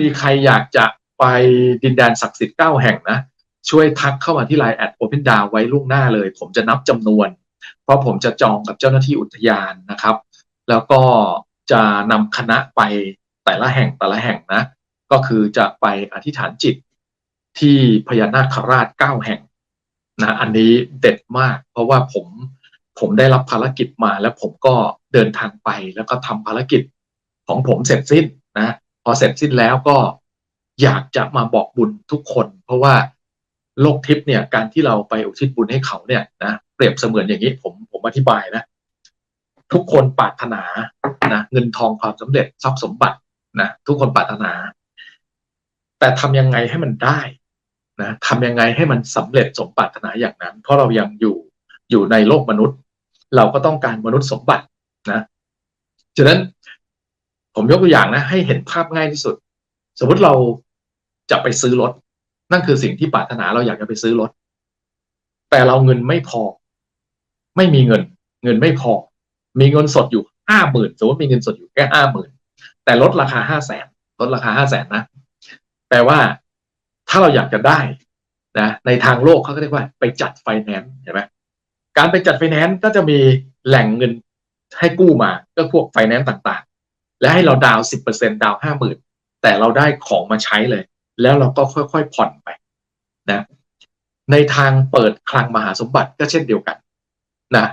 มีใครอยากจะไปดินแดนศักดิ์สิทธิ์เก้าแห่งนะ ช่วยทักเข้ามาที่ไลน์แอดโอเพนดาวไว้ล่วงหน้าเลย ผมจะนับจำนวน เพราะผมจะจองกับเจ้าหน้าที่อุทยานนะครับ แล้วก็จะนำคณะไปแต่ละแห่งแต่ละแห่งนะ ก็คือจะไปอธิษฐานจิตที่พญานาคราชเก้าแห่งนะอันนี้เด็ดมาก เพราะว่าผมผมได้รับภารกิจมา แล้วผมก็เดินทางไปแล้วก็ทำภารกิจของผมเสร็จสิ้นนะ พอเสร็จสิ้นแล้วก็อยากจะมาบอกบุญทุกคน เพราะว่าโลกทิพย์เนี่ยการที่เราไปอุทิศบุญให้เขาเนี่ยนะเปรียบเสมือนอย่างนี้ผมผมอธิบายนะ ทุกคนปรารถนานะเงินทองความสำเร็จทรัพย์สมบัตินะทุกคนปรารถนา แต่ทำยังไงให้มันได้นะทำยังไงให้มันสำเร็จสมปรารถนาอย่างนั้น เพราะเรายังอยู่อยู่ในโลกมนุษย์ เราก็ต้องการมนุษย์สมบัตินะฉะนั้น ผมยกตัวอย่างนะ ให้เห็นภาพง่ายที่สุด สมมติเราจะไปซื้อรถ นั่นคือสิ่งที่ปรารถนาเราอยากจะไปซื้อรถ แต่เราเงินไม่พอ ไม่มีเงิน เงินไม่พอ มีเงินสดอยู่ห้าหมื่นสมมติมีเงินสดอยู่แค่ห้าหมื่นแต่ลดราคาห้าแสนลดราคาห้าแสนนะแปลว่าถ้าเราอยากจะได้นะในทางโลกเขาก็เรียกว่า ไปจัดไฟแนนซ์เห็นไหมการไปจัดไฟแนนซ์ก็จะมีแหล่งเงินให้กู้มาก็พวกไฟแนนซ์ต่าง และให้เราดาวสิบเปอร์เซ็นดาวห้าหมื่นแต่เราได้ของมาใช้เลย แล้วเราก็ค่อยๆผ่อนไปนะในทางเปิดคลังมหาสมบัติก็เช่นเดียวกันนะ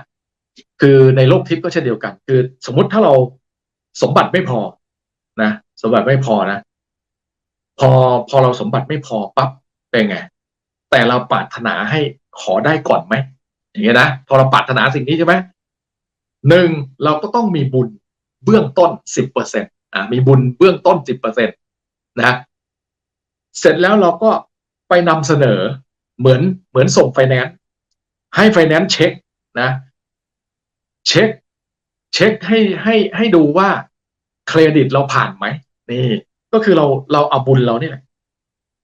คือในโลกทิพย์ก็เช่นเดียวกัน คือสมมติถ้าเราสมบัติไม่พอนะสมบัติไม่พอนะ พอพอเราสมบัติไม่พอปั๊บเป็นไง แต่เราปรารถนาให้ขอได้ก่อนไหมอย่างเงี้ยนะพอเราปรารถนาสิ่งนี้ใช่ไหมหนึ่งเราก็ต้องมีบุญ เบื้องต้นสิบเปอร์เซ็นต์อ่ามีบุญเบื้องต้นสิบเปอร์เซ็นต์นะเสร็จแล้วเราก็ไปนำเสนอเหมือนเหมือนส่งไฟแนนซ์ให้ไฟแนนซ์เช็คนะเช็คเช็คให้ให้ให้ดูว่าเครดิตเราผ่านไหมนี่ก็คือเราเราเอาบุญเราเนี่ย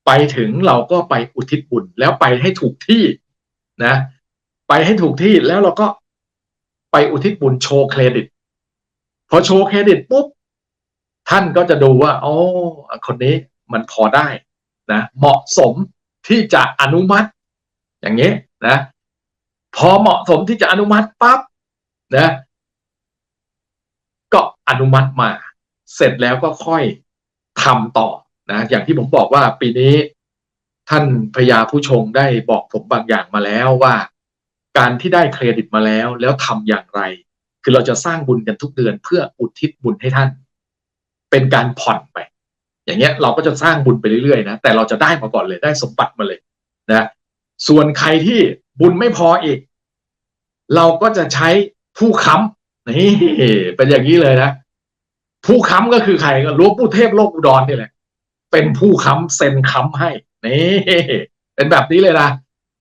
ไปถึงเราก็ไปอุทิศบุญแล้วไปให้ถูกที่นะ ไปให้ถูกที่แล้วเราก็ไปอุทิศบุญโชว์เครดิต พอโชว์เครดิตปุ๊บ ท่านก็จะดูว่าโอ้คนนี้มันพอได้นะเหมาะสมที่จะอนุมัติ อย่างนี้นะพอเหมาะสมที่จะอนุมัติปั๊บนะก็อนุมัติมา เสร็จแล้วก็ค่อยทำต่อนะอย่างที่ผมบอกว่าปีนี้ท่านพญาผู้ชงได้บอกผมบางอย่างมาแล้วว่า การที่ได้เครดิตมาแล้ว แล้วทำอย่างไร คือเราจะสร้างบุญกันทุกเดือนเพื่ออุทิศบุญให้ท่าน เป็นการผ่อนไป อย่างเงี้ยเราก็จะสร้างบุญไปเรื่อยๆนะแต่เราจะได้มาก่อนเลยได้สมบัติมาเลยนะส่วนใครที่บุญไม่พออีก เราก็จะใช้ผู้ค้ำนี่เป็นอย่างนี้เลยนะผู้ค้ำก็คือใครก็หลวงปู่เทพโลกอุดรนี่แหละ เป็นผู้ค้ำเซ็นค้ำให้นี่เป็นแบบนี้เลยนะ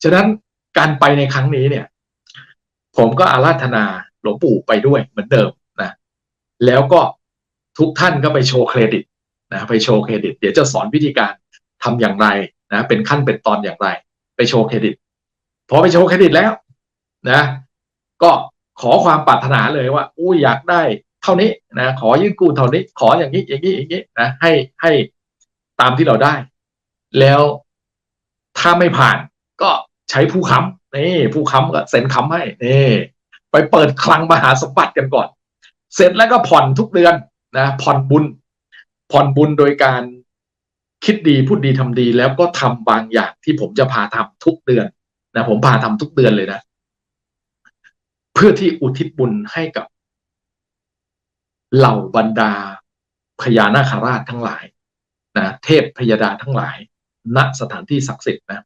ฉะนั้นการไปในครั้งนี้เนี่ย ผมก็อาราธนา หลวงปู่ไปด้วยเหมือนเดิมนะแล้วก็ทุกท่านก็ไปโชว์เครดิตนะไปโชว์เครดิต เดี๋ยวจะสอนวิธีการทำอย่างไรนะเป็นขั้นเป็นตอนอย่างไร ไปโชว์เครดิตพอไปโชว์เครดิตแล้วนะ ก็ขอความปรารถนาเลยว่าอู้อยากได้เท่านี้นะ ขอยื่นกู้เท่านี้ ขออย่างนี้อย่างนี้อย่างนี้นะให้ให้ตามที่เราได้ แล้วถ้าไม่ผ่านก็ใช้ผู้ค้ำนี่ผู้ค้ำก็เซ็นค้ำให้นี่ ไปเปิดคลังมหาสมบัติกันก่อน เสร็จแล้วก็ผ่อนทุกเดือนนะผ่อนบุญ ผ่อนบุญโดยการคิดดีพูดดีทำดี แล้วก็ทำบางอย่างที่ผมจะพาทำทุกเดือนนะผมพาทำทุกเดือนเลยนะ เพื่อที่อุทิศบุญให้กับ เหล่าบรรดาพญานาคราชทั้งหลายนะเทพพยาดาทั้งหลาย ณสถานที่ศักดิ์สิทธิ์นะ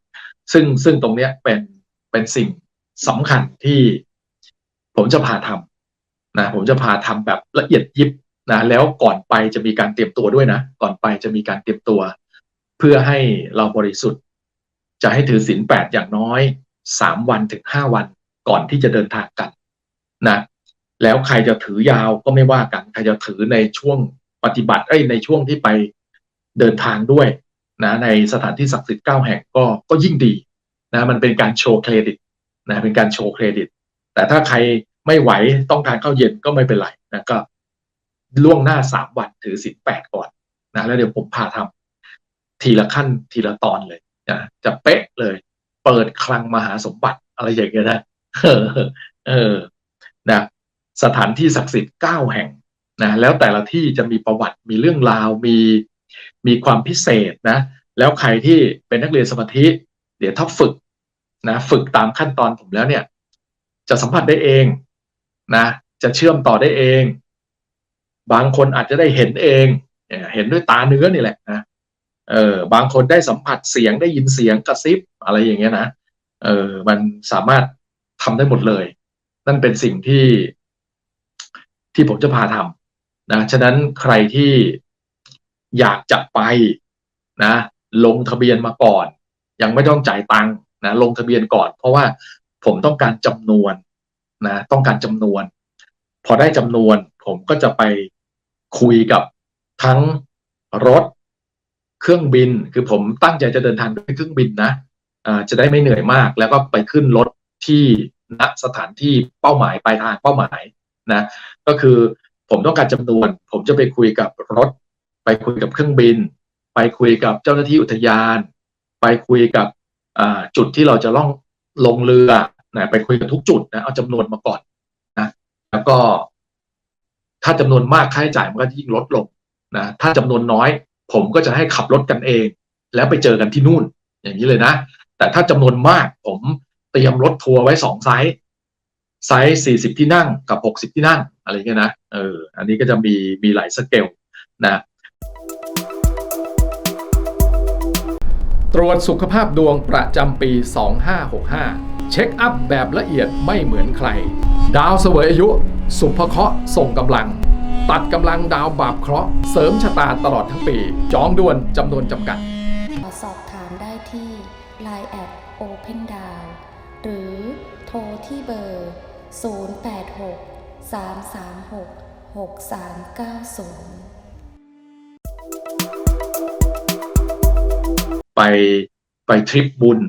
ซึ่งซึ่งตรงเนี้ยเป็นเป็นสิ่งสำคัญที่ ผมจะพาทำนะผมจะพาทำแบบละเอียดยิบนะแล้วก่อนไปจะมีการเตรียมตัวด้วยนะ ก่อนไปจะมีการเตรียมตัว เพื่อให้เราบริสุทธิ์ จะให้ถือศีลแปดอย่างน้อยสามวันถึงห้าวันก่อนที่จะเดินทางกันนะแล้วใครจะถือยาวก็ไม่ว่ากัน ใครจะถือในช่วงปฏิบัติเอ้ยในช่วงที่ไปเดินทางด้วยนะในสถานที่ศักดิ์สิทธิ์เก้าแห่งก็ก็ยิ่งดีนะมันเป็นการโชว์เครดิตนะเป็นการโชว์เครดิต แต่ถ้าใครไม่ไหวต้องการเข้าเย็นก็ไม่เป็นไรนะก็ล่วงหน้าสามวันถือสินแปดก่อนนะแล้วเดี๋ยวผมพาทำทีละขั้นทีละตอนเลยนะจะเป๊ะเลย เปิดคลังมหาสมบัติอะไรอย่างเงี้ยนะเออเออนะสถานที่ศักดิ์สิทธิ์เก้าแห่งนะแล้วแต่ละที่จะมีประวัติมีเรื่องราวมีมีความพิเศษนะ แล้วใครที่เป็นนักเรียนสมาธิ เดี๋ยวถ้าฝึกนะ ฝึกตามขั้นตอนผมแล้วเนี่ย จะสัมผัสได้เองนะ จะเชื่อมต่อได้เอง บางคนอาจจะได้เห็นเองเห็นด้วยตาเนื้อนี่แหละนะเออบางคนได้สัมผัสเสียงได้ยินเสียงกระซิบอะไรอย่างเงี้ยนะเออมันสามารถทำได้หมดเลย นั่นเป็นสิ่งที่ที่ผมจะพาทำนะฉะนั้นใครที่อยากจะไปนะ ลงทะเบียนมาก่อน ยังไม่ต้องจ่ายตังค์นะลงทะเบียนก่อน เพราะว่า ผมต้องการจำนวนนะต้องการจำนวน พอได้จำนวน ผมก็จะไปคุยกับทั้งรถเครื่องบิน คือผมตั้งใจจะเดินทางด้วยเครื่องบินนะอ่าจะได้ไม่เหนื่อยมาก แล้วก็ไปขึ้นรถที่ณสถานที่เป้าหมายปลายทางเป้าหมายนะก็คือผมต้องการจำนวน ผมจะไปคุยกับรถ ไปคุยกับเครื่องบิน ไปคุยกับเจ้าหน้าที่อุทยาน ไปคุยกับจุดที่เราจะล่องลงเรือ นะไปคุยกับทุกจุดนะเอาจำนวนมาก่อนนะแล้วก็ ถ้าจำนวนมากค่าใช้จ่ายมันก็ยิ่งลดลงนะถ้าจำนวนน้อย ผมก็จะให้ขับรถกันเอง แล้วไปเจอกันที่นู่น อย่างนี้เลยนะ แต่ถ้าจำนวนมากผมเตรียมรถทัวร์ไว้สองไซส์ไซส์สี่สิบที่นั่งกับหกสิบที่นั่ง อะไรเงี้ยนะเอออันนี้ก็จะมีมีหลายสเกลนะตรวจสุขภาพดวงประจำปี 2565 เช็คอัพแบบละเอียดไม่เหมือนใคร ดาวเสวยอายุ สุภเคราะห์ส่งกำลัง ตัดกำลังดาวบาปเคราะห์เสริมชะตาตลอดทั้งปี จองด่วนจำนวนจำกัด สอบถามได้ที่ Line แอด Open d o w n หรือโทรที่เบอร์ 086 336 6390ไปไปทริปบุญ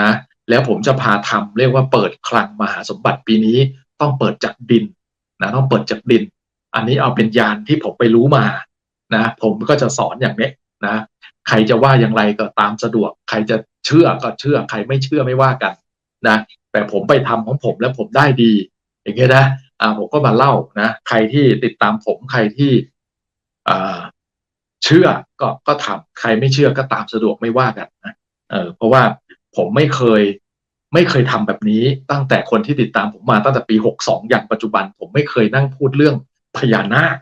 นะ แล้วผมจะพาทำเรียกว่าเปิดคลังมหาสมบัติปีนี้ต้องเปิดจากดินนะต้องเปิดจากดิน อันนี้เอาเป็นยานที่ผมไปรู้มานะผมก็จะสอนอย่างนี้นะใครจะว่าอย่างไรก็ตามสะดวก ใครจะเชื่อก็เชื่อใครไม่เชื่อไม่ว่ากันนะแต่ผมไปทำของผมแล้วผมได้ดี อย่างเงี้ยนะอ่าผมก็มาเล่านะใครที่ติดตามผมใครที่อ่าเชื่อก็ก็ทำใครไม่เชื่อก็ตามสะดวกไม่ว่ากันนะเออเพราะว่า ผมไม่เคย ไม่เคยทำแบบนี้ ตั้งแต่คนที่ติดตามผมมาตั้งแต่ปีหกสองอย่างปัจจุบัน ผมไม่เคยนั่งพูดเรื่องพญานาค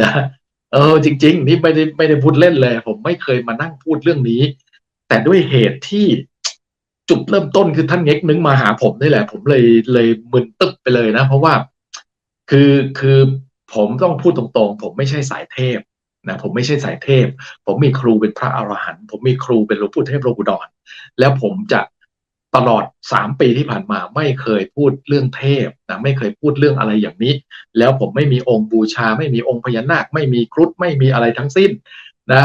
นะเออจริง ๆ นี่ไม่ได้ไม่ได้พูดเล่นเลย ผมไม่เคยมานั่งพูดเรื่องนี้ แต่ด้วยเหตุที่จุดเริ่มต้นคือท่านเง็กนึงมาหาผมนี่แหละ ผมเลยเลยมึนตึ๊บไปเลยนะ เพราะว่าคือคือผมต้องพูดตรงๆ ผมไม่ใช่สายเทพ นะผมไม่ใช่สายเทพ ผมมีครูเป็นพระอรหันต์ผมมีครูเป็นหลวงปู่เทพโลกุดรแล้วผมจะตลอดสามปีที่ผ่านมาไม่เคยพูดเรื่องเทพนะไม่เคยพูดเรื่องอะไรอย่างนี้ แล้วผมไม่มีองค์บูชา ไม่มีองค์พญานาค ไม่มีครุฑไม่มีอะไรทั้งสิ้นนะ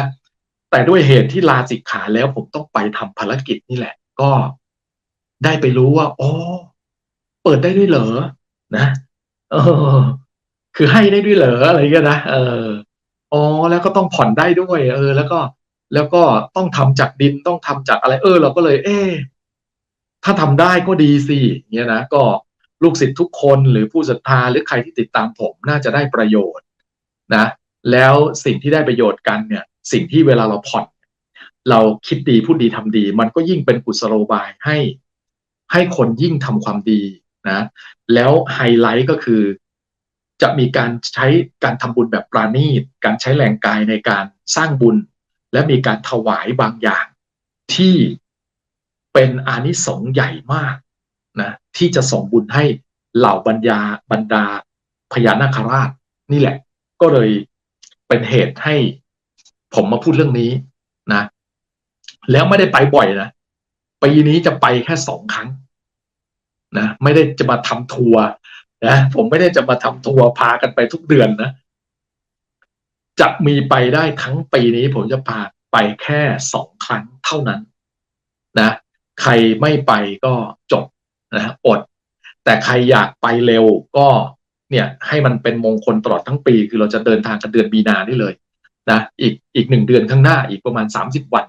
แต่ด้วยเหตุที่ลาสิกขาแล้วผมต้องไปทำภารกิจนี่แหละ ก็ได้ไปรู้ว่าอ๋อเปิดได้ด้วยเหรอนะเออ คือให้ได้ด้วยเหรออะไรเงี้ยนะเออ อ๋อแล้วก็ต้องผ่อนได้ด้วย เออ แล้วก็แล้วก็ต้องทำจากดินต้องทำจากอะไร เออ เราก็เลย เออถ้าทำได้ก็ดีสิเงี้ยนะก็ลูกศิษย์ทุกคนหรือผู้ศรัทธาหรือใครที่ติดตามผมน่าจะได้ประโยชน์นะ แล้วสิ่งที่ได้ประโยชน์กันเนี่ย สิ่งที่เวลาเราผ่อน เราคิดดีพูดดีทำดี มันก็ยิ่งเป็นกุศโลบายให้ ให้คนยิ่งทำความดีนะ แล้วไฮไลท์ก็คือ จะมีการใช้การทำบุญแบบปราณีต การใช้แรงกายในการสร้างบุญ และมีการถวายบางอย่างที่เป็นอานิสงส์ใหญ่มากนะที่จะส่งบุญให้เหล่าบรรยาบรรดาพญานาคราชนี่แหละ ก็เลยเป็นเหตุให้ผมมาพูดเรื่องนี้นะ แล้วไม่ได้ไปบ่อยนะปีนี้จะไปแค่สองครั้งนะไม่ได้จะมาทำทัวร์ นะผมไม่ได้จะมาทำทัวร์พากันไปทุกเดือนนะจะมีไปได้ทั้งปีนี้ ผมจะพาไปแค่สองครั้งเท่านั้นนะใครไม่ไปก็จบนะอด แต่ใครอยากไปเร็วก็เนี่ย ให้มันเป็นมงคลตลอดทั้งปี คือเราจะเดินทางกันเดือนมีนานี่เลยนะอีกอีกหนึ่งเดือนข้างหน้าอีกประมาณสามสิบวัน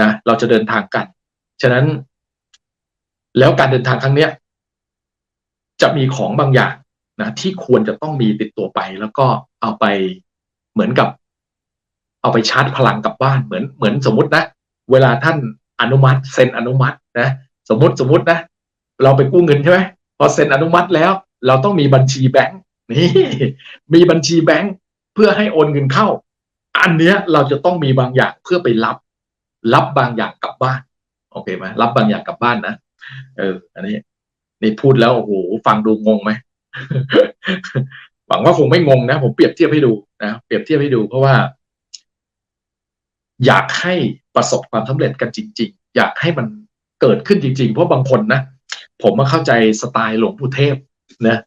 นะเราจะเดินทางกัน ฉะนั้น แล้วการเดินทางครั้งเนี้ย จะมีของบางอย่างนะที่ควรจะต้องมีติดตัวไป แล้วก็เอาไปเหมือนกับ เอาไปชาร์จพลังกลับบ้านเหมือนเหมือนสมมตินะ เวลาท่านอนุมัติเซ็นอนุมัตินะสมมติสมมตินะ เราไปกู้เงินใช่ไหมพอเซ็นอนุมัติแล้ว เราต้องมีบัญชีแบงก์นี่มีบัญชีแบงก์เพื่อให้โอนเงินเข้า อันเนี้ยเราจะต้องมีบางอย่างเพื่อไปรับ รับบางอย่างกลับบ้าน โอเคไหมรับบางอย่างกลับบ้านนะเออ อันนี้ นี่พูดแล้วโอ้โหฟังดูงงไหมหวังว่าคงไม่งงนะ ผมเปรียบเทียบให้ดูนะเปรียบเทียบให้ดู เพราะว่า อยากให้ประสบความสำเร็จกันจริง ๆ อยากให้มันเกิดขึ้นจริง ๆ เพราะบางคนนะผมมาเข้าใจสไตล์หลวงปู่เทพนะ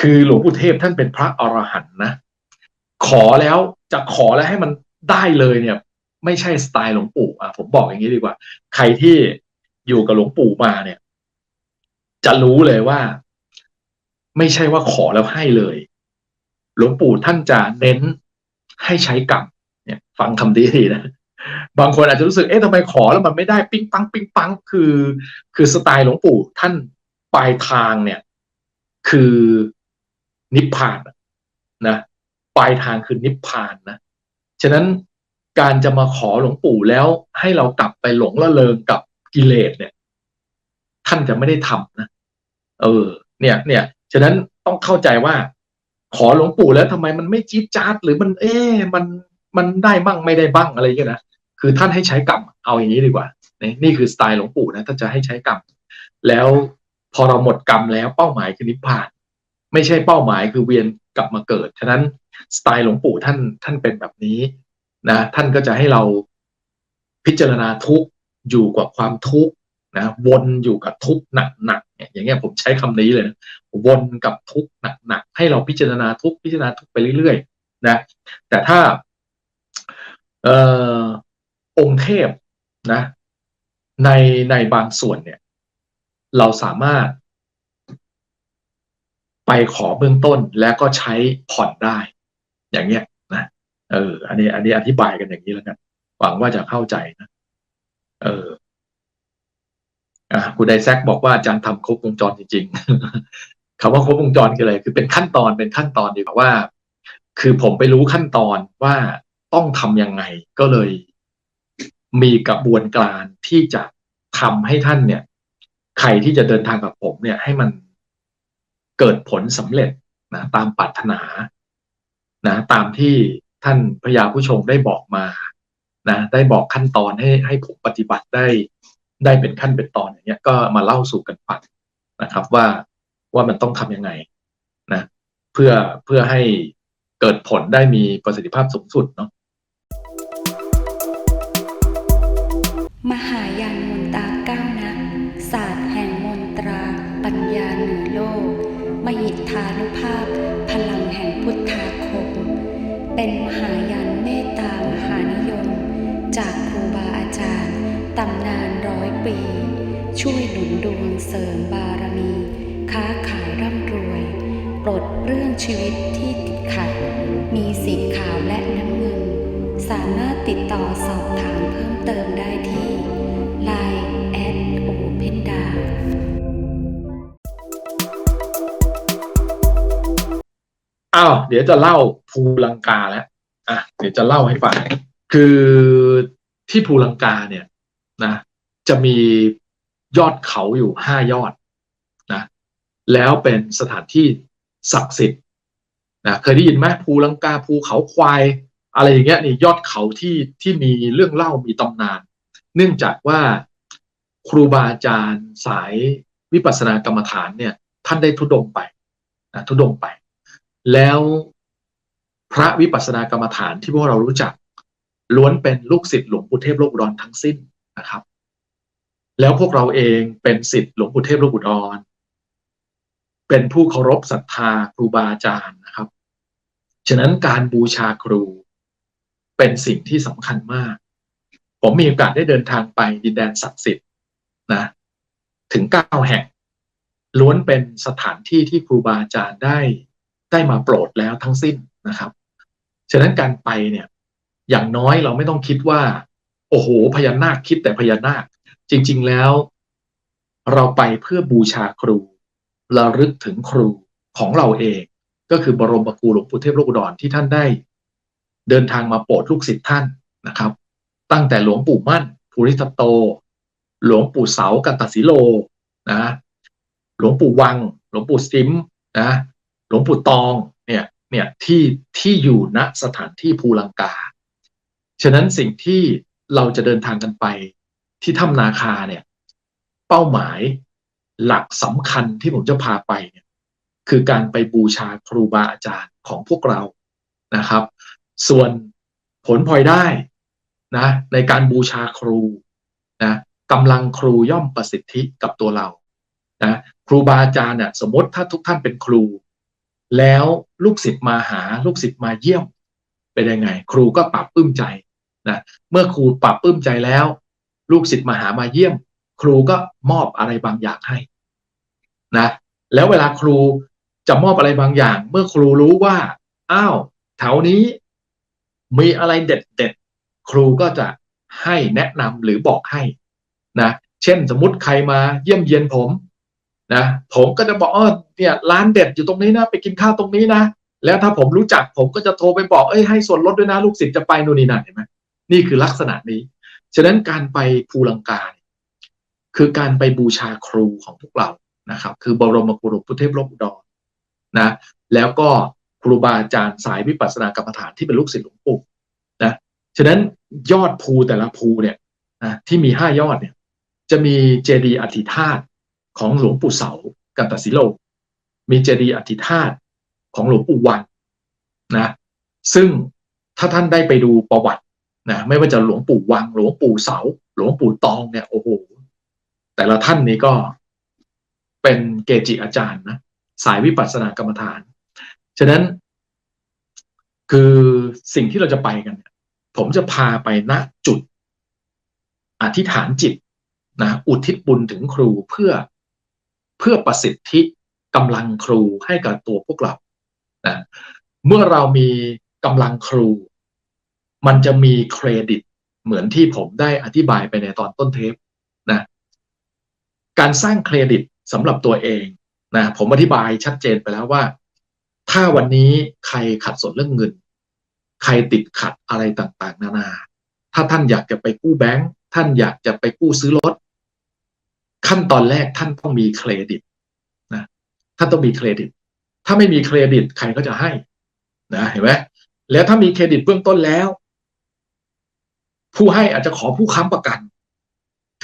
คือหลวงปู่เทพท่านเป็นพระอรหันต์นะขอแล้วจะขอแล้วให้มันได้เลยเนี่ย ไม่ใช่สไตล์หลวงปู่อะผมบอกอย่างนี้ดีกว่า ใครที่อยู่กับหลวงปู่มาเนี่ย จะรู้เลยว่า ไม่ใช่ว่าขอแล้วให้เลย หลวงปู่ท่านจะเน้นให้ใช้กรรมเนี่ย ฟังคำดีทีนะบางคนอาจจะรู้สึกเอ๊ะทำไมขอแล้วมันไม่ได้ปิ๊งปังปิ๊งปังคือ คือสไตล์หลวงปู่ท่านปลายทางเนี่ย คือนิพพานนะปลายทางคือนิพพานนะฉะนั้นการจะมาขอหลวงปู่แล้วให้เรากลับไปหลงละเลงกับกิเลสเนี่ย ท่านจะไม่ได้ทำนะเออ เนี่ย เนี่ยฉะนั้นต้องเข้าใจว่า ขอหลวงปู่แล้วทำไมมันไม่จี๊ดจ๊าดหรือมัน เอ๊มันมันได้บ้างไม่ได้บ้างอะไรเงี้ยนะคือท่านให้ใช้กรรมเอาอย่างนี้ดีกว่านี่นี่คือสไตล์หลวงปู่นะท่านจะให้ใช้กรรมแล้วพอเราหมดกรรมแล้วเป้าหมายคือนิพพาน ไม่ใช่เป้าหมายคือเวียนกลับมาเกิดฉะนั้นสไตล์หลวงปู่ท่านท่านเป็นแบบนี้นะท่านก็จะให้เราพิจารณาทุกข์อยู่กับความทุกข์ นะวนอยู่กับทุกข์หนักๆเนี่ยอย่างเงี้ยผมใช้คำนี้เลยนะวนกับทุกข์หนักๆให้เราพิจารณาทุกพิจารณาทุกไปเรื่อยๆนะแต่ถ้าเอ่อองค์เทพนะในในบางส่วนเนี่ย เราสามารถ ไปขอเบื้องต้นแล้วก็ใช้ผ่อนได้ อย่างเงี้ยนะเออ อันนี้ อันนี้อธิบายกันอย่างนี้แล้วกันหวังว่าจะเข้าใจนะเออ คุณไดแซกบอกว่าอาจารย์ทำครบวงจรจริง ๆคำว่าครบวงจรคืออะไรคือเป็นขั้นตอนเป็นขั้นตอนดีกว่าว่า คือผมไปรู้ขั้นตอนว่าต้องทำยังไงก็เลย มีกระบวนการที่จะทำให้ท่านเนี่ย ใครที่จะเดินทางกับผมเนี่ย ให้มันเกิดผลสำเร็จนะตามปรารถนานะตามที่ท่านพญาผู้ชงได้บอกมานะได้บอกขั้นตอนให้ให้ผมปฏิบัติได้ ได้เป็นขั้นเป็นตอนอย่างเงี้ยก็มาเล่าสู่กันฟังนะครับว่าว่ามันต้องทำยังไงนะเพื่อเพื่อให้เกิดผลได้มีประสิทธิภาพสูงสุดเนาะมหา เสริมบารมี ค้าขายร่ำรวย ปลดเรื่องชีวิตที่ติดขัด มีสีขาวและน้ำเงิน สามารถติดต่อสอบถามเพิ่มเติมได้ที่ Line at Open d a อ้าว เดี๋ยวจะเล่าภูลังกาแล้ว อะ เดี๋ยวจะเล่าให้ฟัง คือที่ภูลังกาเนี่ยนะ จะมี ยอดเขาอยู่ห้ายอดนะแล้วเป็นสถานที่ศักดิ์สิทธิ์นะเคยได้ยินไหมภูลังกาภูเขาควาย อะไรอย่างเงี้ยนี่ยอดเขาที่ที่มีเรื่องเล่ามีตำนาน เนื่องจากว่าครูบาอาจารย์สายวิปัสสนากรรมฐานเนี่ยท่านได้ทุดงไปนะทุดงไป แล้วพระวิปัสสนากรรมฐานที่พวกเรารู้จัก ล้วนเป็นลูกศิษย์หลวงปู่เทพโลกอุดรทั้งสิ้นนะครับ แล้วพวกเราเองเป็นศิษย์หลวงปู่เทพโลกอุดรเป็นผู้เคารพศรัทธาครูบาอาจารย์นะครับ ฉะนั้นการบูชาครูเป็นสิ่งที่สำคัญมาก ผมมีโอกาสได้เดินทางไปดินแดนศักดิ์สิทธิ์นะถึงเก้าแห่ง ล้วนเป็นสถานที่ที่ครูบาอาจารย์ได้ได้มาโปรดแล้วทั้งสิ้นนะครับ ฉะนั้นการไปเนี่ย อย่างน้อยเราไม่ต้องคิดว่า โอ้โหพญานาคคิดแต่พญานาค จริงๆแล้ว เราไปเพื่อบูชาครูระลึกถึงครูของเราเอง ก็คือบรมครูหลวงปู่เทพโลกอุดรที่ท่านได้ เดินทางมาโปรดลูกศิษย์ท่านนะครับ ตั้งแต่หลวงปู่มั่นภูริทัตโต หลวงปู่เสากันตศิโลนะหลวงปู่วัง หลวงปู่ซิมนะหลวงปู่ตองเนี่ยเนี่ยที่ที่อยู่ณสถานที่ภูลังกา ฉะนั้นสิ่งที่เราจะเดินทางกันไป ที่ถ้ำนาคาเนี่ย เป้าหมายหลักสำคัญที่ผมจะพาไปเนี่ยคือการไปบูชาครูบาอาจารย์ของพวกเรานะครับ ส่วนผลพลอยได้นะในการบูชาครูนะกำลังครูย่อมประสิทธิกับตัวเรานะครูบาอาจารย์เนี่ยสมมติถ้าทุกท่านเป็นครู แล้วลูกศิษย์มาหาลูกศิษย์มาเยี่ยมเป็นยังไง ครูก็ปรับปลื้มใจนะเมื่อครูปรับปลื้มใจแล้ว ลูกศิษย์มาหามาเยี่ยม ครูก็มอบอะไรบางอย่างให้นะแล้วเวลาครูจะมอบอะไรบางอย่าง เมื่อครูรู้ว่าอ้าวแถวนี้ มีอะไรเด็ดๆครูก็จะให้แนะนำหรือบอกให้นะเช่นสมมติใครมาเยี่ยมเยียนผมนะผมก็จะบอกเออเนี่ยร้านเด็ดอยู่ตรงนี้นะ ไปกินข้าวตรงนี้นะแล้วถ้าผมรู้จักผมก็จะโทรไปบอกเอ้ยให้ส่วนลดด้วยนะ ลูกศิษย์จะไปนู่นนี่นั่นเห็นไหมนี่คือลักษณะนี้ ฉะนั้นการไปภูลังกาคือการไปบูชาครูของพวกเรานะครับ คือบรมครูพุทธเทพลกอุดรนะ แล้วก็ครูบาอาจารย์สายวิปัสสนากรรมฐานที่เป็นลูกศิษย์หลวงปู่นะฉะนั้นยอดภูแต่ละภูเนี่ยนะที่มีห้ายอดเนี่ย จะมีเจดีย์อธิธาตของหลวงปู่เสากันตศิโลมีเจดีย์อธิธาตของหลวงปู่วันนะ ซึ่งถ้าท่านได้ไปดูประวัติ นะไม่ว่าจะหลวงปู่วัง หลวงปู่เสา หลวงปู่ตองเนี่ยโอ้โหแต่ละท่านนี้ก็เป็นเกจิอาจารย์นะสายวิปัสสนากรรมฐาน ฉะนั้นคือสิ่งที่เราจะไปกันเนี่ยผมจะพาไปณจุด อธิษฐานจิตนะอุทิศบุญถึงครูเพื่อเพื่อประสิทธิกำลังครูให้กับตัวพวกเรานะเมื่อเรามีกำลังครู มันจะมีเครดิตเหมือนที่ผมได้อธิบายไปในตอนต้นเทปนะการสร้างเครดิตสำหรับตัวเองนะผมอธิบายชัดเจนไปแล้วว่า ถ้าวันนี้ใครขัดสนเรื่องเงิน ใครติดขัดอะไรต่างๆ นานา ถ้าท่านอยากจะไปกู้แบงค์ท่านอยากจะไปกู้ซื้อรถขั้นตอนแรกท่านต้องมีเครดิตนะท่านต้องมีเครดิต ถ้าไม่มีเครดิตใครก็จะให้นะเห็นไหมแล้วถ้ามีเครดิตเบื้องต้นแล้ว ผู้ให้อาจจะขอผู้ค้ำประกัน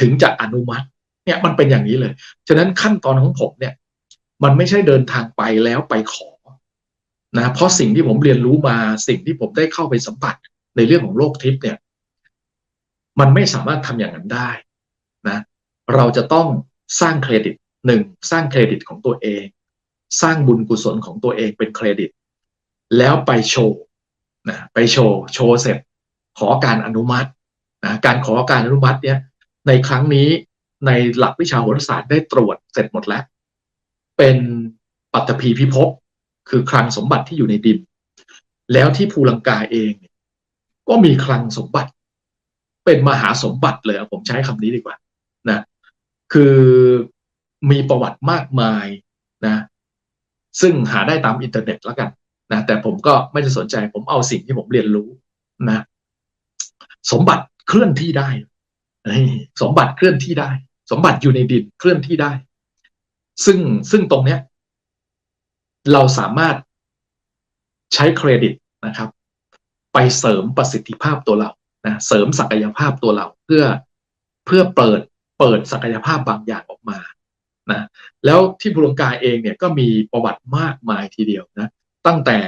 ถึงจะอนุมัติ เนี่ยมันเป็นอย่างนี้เลย ฉะนั้นขั้นตอนของผมเนี่ย มันไม่ใช่เดินทางไปแล้วไปขอนะเพราะสิ่งที่ผมเรียนรู้มาสิ่งที่ผมได้เข้าไปสัมผัสในเรื่องของโลกทิพย์เนี่ย มันไม่สามารถทำอย่างนั้นได้นะเราจะต้องสร้างเครดิตหนึ่งสร้างเครดิตของตัวเอง สร้างบุญกุศลของตัวเองเป็นเครดิต แล้วไปโชว์นะไปโชว์โชว์เสร็จ ขอการอนุมัตินะการขอการอนุมัติเนี่ยในครั้งนี้ในหลักวิชาโหราศาสตร์ได้ตรวจเสร็จหมดแล้ว เป็นปัตตภีพิภพคือคลังสมบัติที่อยู่ในดิน แล้วที่ภูลังกาเอง ก็มีคลังสมบัติ เป็นมหาสมบัติเลยผมใช้คำนี้ดีกว่านะคือมีประวัติมากมายนะซึ่งหาได้ตามอินเทอร์เน็ตแล้วกันนะแต่ผมก็ไม่ได้สนใจผมเอาสิ่งที่ผมเรียนรู้นะ สมบัติเคลื่อนที่ได้สมบัติเคลื่อนที่ได้ สมบัติอยู่ในดินเคลื่อนที่ได้ ซึ่งซึ่งตรงเนี้ย เราสามารถใช้เครดิตนะครับ ไปเสริมประสิทธิภาพตัวเรานะเสริมศักยภาพตัวเราเพื่อเพื่อเปิดเปิดศักยภาพบางอย่างออกมานะแล้วที่บุรงกาเองเนี่ยก็มีประวัติมากมายทีเดียวนะ ตั้งแต่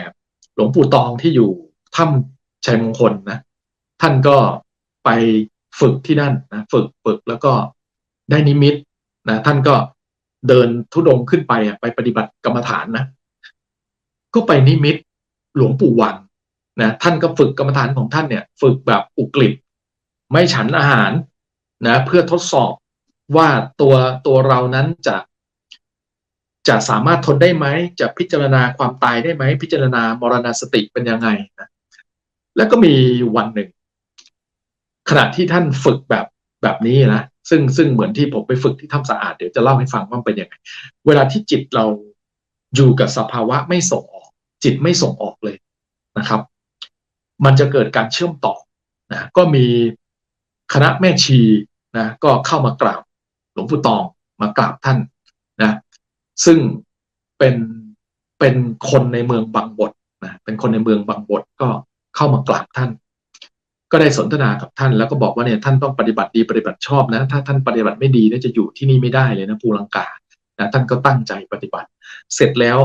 หลวงปู่ตองที่อยู่ถ้ำชัยมงคลนะ ท่านก็ไปฝึกที่นั่นนะฝึกฝึกแล้วก็ได้นิมิตนะท่านก็เดินทุดงขึ้นไปอะไปปฏิบัติกรรมฐานนะ ก็ไปนิมิตหลวงปู่วังนะท่านก็ฝึกกรรมฐานของท่านเนี่ย ฝึกแบบอุกฤษไม่ฉันอาหารนะ เพื่อทดสอบว่าตัวตัวเรานั้นจะ จะสามารถทนได้ไหม จะพิจารณาความตายได้ไหม พิจารณามรณสติเป็นยังไงนะแล้วก็มีวันหนึ่ง ขณะที่ท่านฝึกแบบแบบนี้นะซึ่งซึ่งเหมือนที่ผมไปฝึกที่ถ้ำสะอาดเดี๋ยวจะเล่าให้ฟังว่าเป็นยังไงเวลาที่จิตเราอยู่กับสภาวะไม่ส่งออก จิตไม่ส่งออกเลยนะครับ มันจะเกิดการเชื่อมต่อนะก็มีคณะแม่ชีนะก็เข้ามากราบหลวงปู่ตองมากราบท่านนะซึ่งเป็นเป็นคนในเมืองบางบทนะเป็นคนในเมืองบางบทก็เข้ามากราบท่าน ก็ได้สนทนากับท่านแล้วก็บอกว่าเนี่ยท่านต้องปฏิบัติดีปฏิบัติชอบนะ ถ้าท่านปฏิบัติไม่ดีเนี่ยจะอยู่ที่นี่ไม่ได้เลยนะภูลังกานะท่านก็ตั้งใจปฏิบัติ เสร็จแล้ว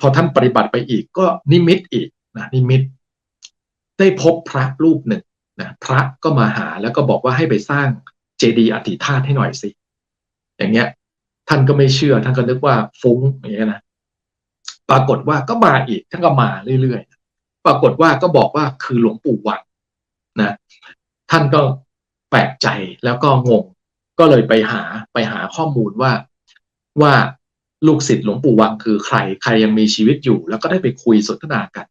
พอท่านปฏิบัติไปอีกก็นิมิตอีกนะนิมิต ได้พบพระรูปหนึ่งนะพระก็มาหาแล้วก็บอกว่าให้ไปสร้างเจดีย์อธิธาตุให้หน่อยสิ อย่างเงี้ย ท่านก็ไม่เชื่อ ท่านก็นึกว่าฟุ้งอย่างเงี้ยนะปรากฏว่าก็มาอีกท่านก็มาเรื่อยๆปรากฏว่าก็บอกว่าคือหลวงปู่วัง นะท่านก็แปลกใจแล้วก็งง ก็เลยไปหาไปหาข้อมูลว่าว่าลูกศิษย์หลวงปู่วังคือใคร ใครยังมีชีวิตอยู่ แล้วก็ได้ไปคุยสนทนากัน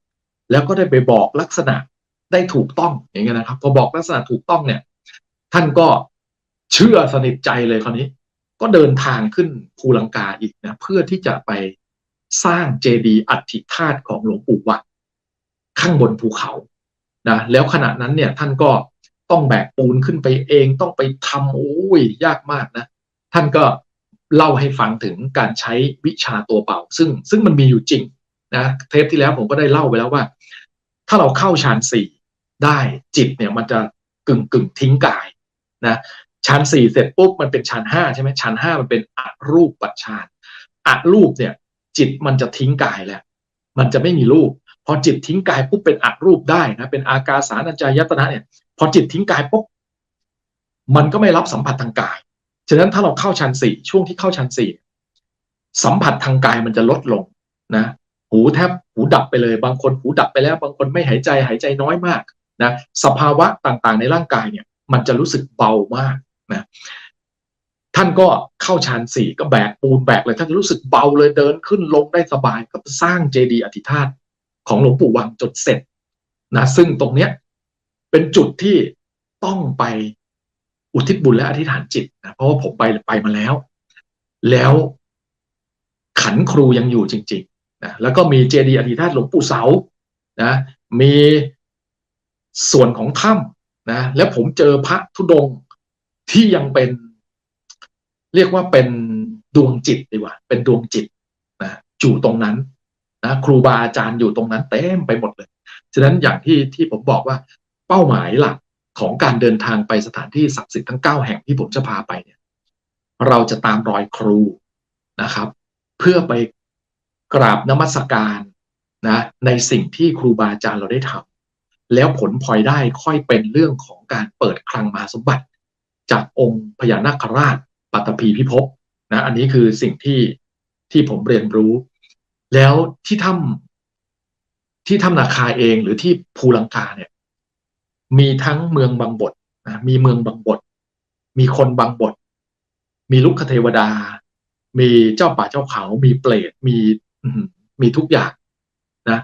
แล้วก็ได้ไปบอกลักษณะได้ถูกต้องอย่างเงี้ยนะครับ พอบอกลักษณะถูกต้องเนี่ย ท่านก็เชื่อสนิทใจเลยคราวนี้ ก็เดินทางขึ้นภูลังกาอีกนะเพื่อที่จะไปสร้างเจดีย์อัฐิธาตุของหลวงปู่วังข้างบนภูเขา นะแล้วขณะนั้นเนี่ยท่านก็ต้องแบกปูนขึ้นไปเองต้องไปทำโอ้ยยากมากนะ ท่านก็เล่าให้ฟังถึงการใช้วิชาตัวเป่า ซึ่งซึ่งมันมีอยู่จริงนะเทปที่แล้วผมก็ได้เล่าไปแล้วว่า ถ้าเราเข้าฌานสี่ได้จิตเนี่ยมันจะกึ่งกึ่งทิ้งกายนะฌานสี่เสร็จปุ๊บมันเป็นฌานห้าใช่ไหมฌานห้ามันเป็นอรูปปัจฌานอรูปเนี่ย จิตมันจะทิ้งกายแล้ว มันจะไม่มีรูป อจิตทิ้งกายปุ๊บเป็นอรูปได้นะเป็นอากาสานัญจายตนะเนี่ย พอจิตทิ้งกายปุ๊บมันก็ไม่รับสัมผัสทางกาย ฉะนั้นถ้าเราเข้าฌานสี่ช่วงที่เข้าฌานสี่สัมผัสทางกายมันจะลดลงนะหูแทบหูดับไปเลย บางคนหูดับไปแล้ว บางคนไม่หายใจหายใจน้อยมากนะสภาวะต่างๆ ในร่างกายเนี่ย มันจะรู้สึกเบามากนะท่านก็เข้าฌานสี่ก็แบกปูนแบกเลยท่านจะรู้สึกเบาเลยเดินขึ้นลงได้สบายก็สร้างเจดีย์อธิธาต ของหลวงปู่วังจนเสร็จนะซึ่งตรงเนี้ยเป็นจุดที่ต้องไปอุทิศบุญและอธิษฐานจิตนะเพราะว่าผมไปไปมาแล้ว แล้วขันครูยังอยู่จริงๆนะแล้วก็มีเจดีย์อธิธาตหลวงปู่เสานะมีส่วนของถ้ำนะแล้วผมเจอพระธุดงค์ที่ยังเป็น เรียกว่าเป็นดวงจิตดีกว่า เป็นดวงจิตนะอยู่ตรงนั้น นะครูบาอาจารย์อยู่ตรงนั้นเต็มไปหมดเลย ฉะนั้นอย่างที่ที่ผมบอกว่าเป้าหมายหลักของการเดินทางไปสถานที่ศักดิ์สิทธิ์ทั้งเก้าแห่งที่ผมจะพาไปเนี่ยเราจะตามรอยครูนะครับ เพื่อไปกราบนมัสการนะในสิ่งที่ครูบาอาจารย์เราได้ทำแล้วผลพลอยได้ค่อยเป็นเรื่องของการเปิดคลังมหาสมบัติ จากองค์พญานาคราชปัตตภีพิภพนะอันนี้คือสิ่งที่ที่ผมเรียนรู้ แล้วที่ถ้ำที่ถ้ำนาคาเองหรือที่ภูลังกาเนี่ย มีทั้งเมืองบางบทนะมีเมืองบางบท มีคนบางบท มีลุกคเทวดา มีเจ้าป่าเจ้าเขา มีเปรตมีมีทุกอย่างนะ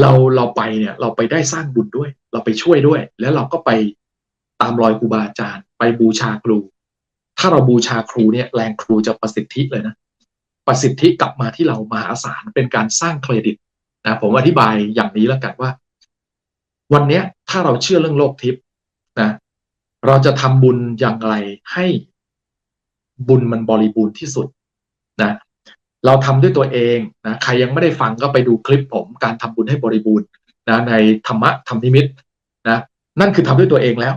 เราเราไปเนี่ย เราไปได้สร้างบุญด้วย เราไปช่วยด้วย แล้วเราก็ไปตามรอยครูบาอาจารย์ ไปบูชาครู ถ้าเราบูชาครูเนี่ย แรงครูจะประสิทธิเลยนะ ประสิทธิกลับมาที่เรามหาศาลเป็นการสร้างเครดิตนะผมอธิบายอย่างนี้แล้วกันว่า วันเนี้ย ถ้าเราเชื่อเรื่องโลกทิพย์นะเราจะทำบุญอย่างไรให้บุญมันบริบูรณ์ที่สุดนะเราทำด้วยตัวเองนะใครยังไม่ได้ฟังก็ไปดูคลิปผมการทำบุญให้บริบูรณ์นะในธรรมะธรรมนิมิตนะนั่นคือทำด้วยตัวเองแล้ว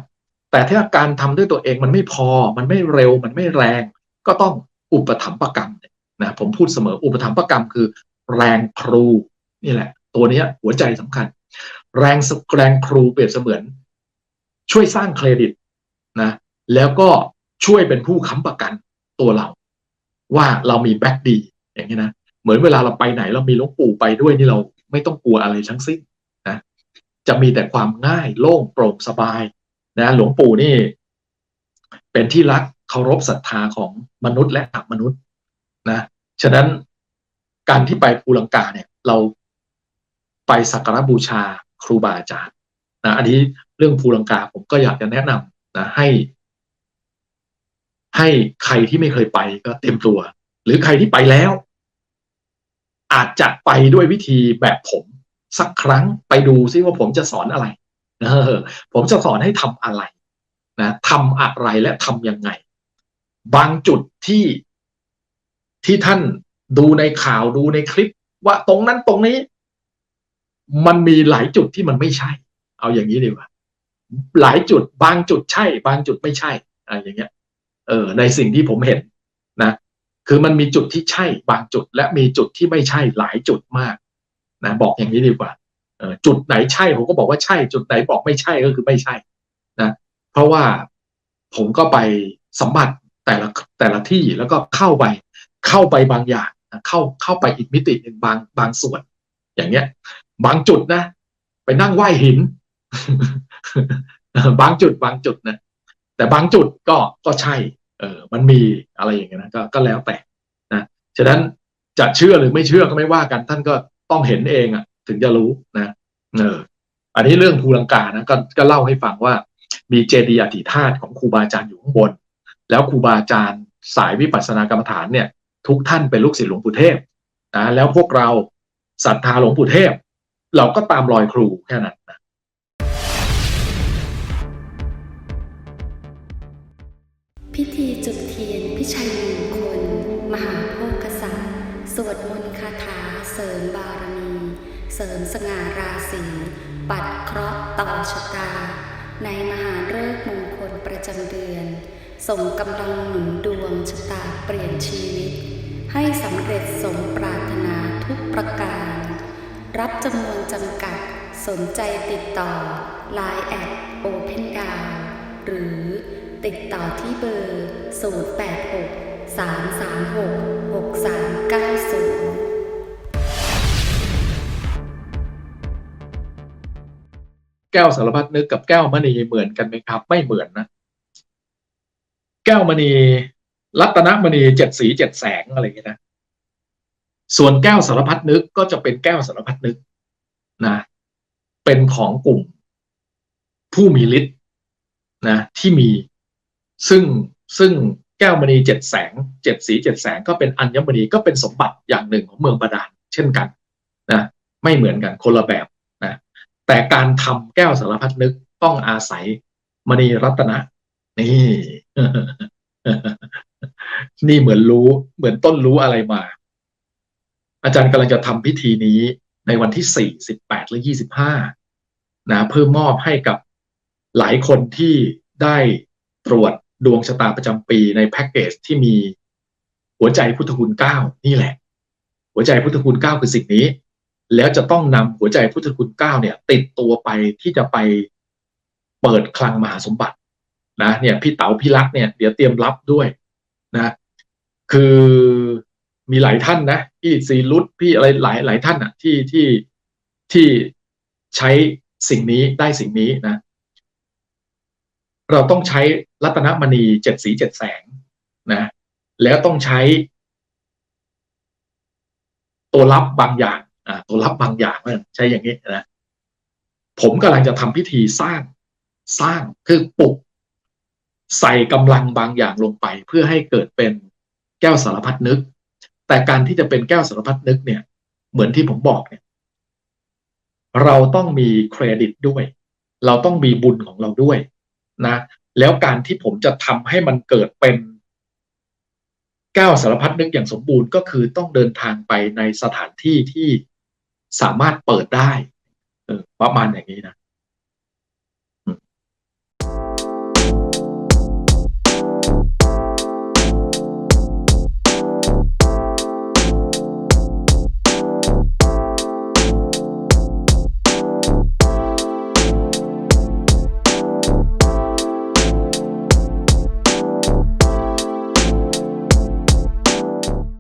แต่ถ้าการทำด้วยตัวเองมันไม่พอ มันไม่เร็วมันไม่แรง ก็ต้องอุปถัมภกรรม นะผมพูดเสมออุปถัมภกรรมคือ แรงครูนี่แหละ ตัวนี้หัวใจสำคัญ แรงแรงครูเปรียบเสมือน ช่วยสร้างเครดิตนะแล้วก็ช่วยเป็นผู้ค้ำประกันตัวเรา ว่าเรามีแบ็กดี อย่างนี้นะเหมือนเวลาเราไปไหนเรามีหลวงปู่ไปด้วยนี่เราไม่ต้องกลัวอะไรทั้งสิ้นนะจะมีแต่ความง่ายโล่งโปร่งสบายนะหลวงปู่นี่ เป็นที่รักเคารพศรัทธาของมนุษย์และอัมนุษย์ นะฉะนั้นการที่ไปภูลังกาเนี่ย เราไปสักการบูชาครูบาอาจารย์นะอันนี้เรื่องภูลังกาผมก็อยากจะแนะนำนะให้ ให้ใครที่ไม่เคยไปก็เต็มตัว หรือใครที่ไปแล้ว อาจจะไปด้วยวิธีแบบผมสักครั้งไปดูซิว่าผมจะสอนอะไรเออผมจะสอนให้ทำอะไรนะทำอะไรและทำยังไง บางจุดที่ ที่ท่านดูในข่าวดูในคลิป ว่าตรงนั้นตรงนี้ มันมีหลายจุดที่มันไม่ใช่ เอาอย่างนี้ดีกว่า หลายจุดบางจุดใช่ บางจุดไม่ใช่อะไรอย่างเงี้ย เออ ในสิ่งที่ผมเห็นนะ คือมันมีจุดที่ใช่ บางจุด และมีจุดที่ไม่ใช่หลายจุดมาก นะบอกอย่างนี้ดีกว่าเออจุดไหนใช่ ผมก็บอกว่าใช่ จุดไหนบอกไม่ใช่ก็คือไม่ใช่นะเพราะว่าผมก็ไปสัมผัสแต่ละแต่ละที่แล้วก็เข้าไป เข้าไปบางอย่างเข้าเข้าไปอีกมิติหนึ่งบางบางส่วน อย่างเงี้ย บางจุดนะ ไปนั่งไหว้หิน บางจุดบางจุดนะแต่บางจุดก็ก็ใช่ เออมันมีอะไรอย่างเงี้ยนะก็ก็แล้วแต่นะฉะนั้นจะเชื่อหรือไม่เชื่อก็ไม่ว่ากัน ท่านก็ต้องเห็นเองอะ ถึงจะรู้นะเออ อันนี้เรื่องภูลังกานะก็ก็เล่าให้ฟังว่า มีเจดีย์อธิธาตุของครูบาอาจารย์อยู่ข้างบน แล้วครูบาอาจารย์สายวิปัสสนากรรมฐานเนี่ย ทุกท่านเป็นลูกศิษย์หลวงปู่เทพนะแล้วพวกเราศรัทธาหลวงปู่เทพ เราก็ตามรอยครูแค่นั้นนะพิธี ส่งกำลังหนุนดวงชะตาเปลี่ยนชีวิต ให้สำเร็จสมปรารถนาทุกประการ รับจำนวนจำกัดสนใจติดต่อ Line แอด Open d o w n หรือติดต่อที่เบอร์ 086 336 6390แก้วสารพัดนึกกับแก้วมณีเหมือนกันไหมครับ ไม่เหมือนนะ แก้วมณีรัตนมณีเจ็ดสีเจ็ดแสงอะไรอย่างเงี้ยนะส่วนแก้วสารพัดนึกก็จะเป็นแก้วสารพัดนึกนะ เป็นของกลุ่ม ผู้มีฤทธิ์นะ ที่มีซึ่งซึ่งแก้วมณีเจ็ดแสงเจ็ดสีเจ็ดแสงก็เป็นอัญมณีก็เป็นสมบัติอย่างหนึ่งของเมืองบาดาลเช่นกันนะไม่เหมือนกันคนละแบบนะแต่การทำแก้วสารพัดนึกต้องอาศัยมณีรัตนะ นี่ นี่เหมือนรู้ เหมือนต้นรู้อะไรมา อาจารย์กำลังจะทำพิธีนี้ในวันที่สี่สิบแปดและยี่สิบห้านะเพื่อมอบให้กับหลายคนที่ได้ตรวจดวงชะตาประจำปีในแพ็กเกจที่มีหัวใจพุทธคุณเก้านี่แหละ หัวใจพุทธคุณเก้าคือสิ่งนี้ แล้วจะต้องนำหัวใจพุทธคุณเก้าเนี่ย ติดตัวไปที่จะไปเปิดคลังมหาสมบัติ นะเนี่ยพี่เต๋าพี่รักเนี่ยเดี๋ยวเตรียมรับด้วยนะ คือมีหลายท่านนะพี่ซีรุตพี่อะไรหลายหลายท่านอะ ที่ที่ที่ใช้สิ่งนี้ได้สิ่งนี้นะ เราต้องใช้รัตนมณีเจ็ดสีเจ็ดแสงนะ แล้วต้องใช้ ตัวรับบางอย่างอ่าตัวรับบางอย่างใช้อย่างนี้นะผมกำลังจะทำพิธีสร้างสร้างคือปลุก ใส่กำลังบางอย่างลงไป เพื่อให้เกิดเป็นแก้วสารพัดนึก แต่การที่จะเป็นแก้วสารพัดนึกเนี่ย เหมือนที่ผมบอกเนี่ย เราต้องมีเครดิตด้วย เราต้องมีบุญของเราด้วยนะ แล้วการที่ผมจะทำให้มันเกิดเป็นแก้วสารพัดนึกอย่างสมบูรณ์ก็คือต้องเดินทางไปในสถานที่ที่สามารถเปิดได้ออประมาณอย่างนี้นะ